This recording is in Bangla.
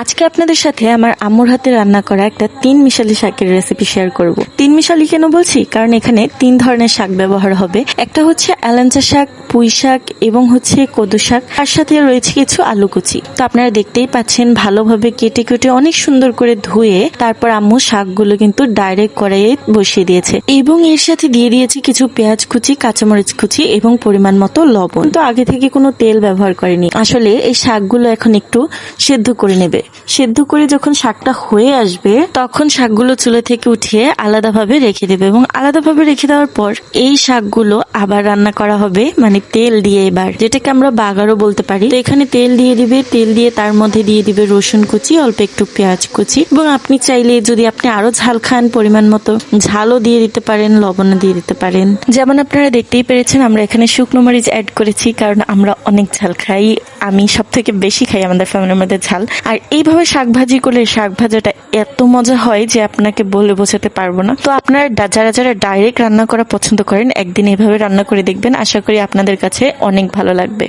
আজকে আপনাদের সাথে আমার আম্মুর হাতে রান্না করা একটা তিন মিশালি শাকের রেসিপি শেয়ার করব। তিন মিশালি কেন বলছি? কারণ এখানে তিন ধরনের শাক ব্যবহার হবে। একটা হচ্ছে অ্যালাঞ্চা শাক পুঁই শাক এবং হচ্ছে কদু শাক তার সাথে রয়েছে কিছু আলু কুচি তো আপনারা দেখতেই পাচ্ছেন ভালোভাবে কেটে কেটে অনেক সুন্দর করে ধুয়ে তারপর আম্মু শাকগুলো কিন্তু ডাইরেক্ট কড়াইয়ে বসিয়ে দিয়েছে। এবং এর সাথে দিয়ে দিয়েছে কিছু পেঁয়াজ কুচি, কাঁচামরিচ কুচি এবং পরিমাণ মতো লবণ। তো আগে থেকে কোনো তেল ব্যবহার করেনি। আসলে এই শাকগুলো এখন একটু সেদ্ধ করে নেবে। সেদ্ধ করে যখন শাকটা হয়ে আসবে, তখন শাকগুলো চুলা থেকে উঠিয়ে আলাদাভাবে রেখে দেবে। এবং আলাদাভাবে রেখে দেওয়ার পর এই শাকগুলো আবার রান্না করা হবে। মানে তেল দিয়ে এবার। যেটাকে আমরা বাগারও বলতে পারি। তো এখানে তেল দিয়ে দিবে। তেল দিয়ে তার মধ্যে দিয়ে দিবে রসুন কুচি, অল্প একটু পেঁয়াজ কুচি। এবং আপনি চাইলে যদি আপনি আরও ঝাল খান পরিমাণ মতো, ঝালও দিয়ে দিতে পারেন, লবণও দিয়ে দিতে পারেন। যেমন আপনারা দেখতেই পেরেছেন, আমরা এখানে শুকনো মরিচ অ্যাড করেছি, কারণ আমরা অনেক ঝাল খাই। আমি সব থেকে বেশি খাই আমাদের ফ্যামিলির মধ্যে ঝাল। আর এইভাবে শাক ভাজি করলে শাক ভাজাটা এত মজা হয় যে আপনাকে বলে বোঝাতে পারব না। তো আপনারা যারা যারা ডাইরেক্ট রান্না করা পছন্দ করেন, একদিন এইভাবে রান্না করে দেখবেন। আশা করি আপনাদের কাছে অনেক ভালো লাগবে।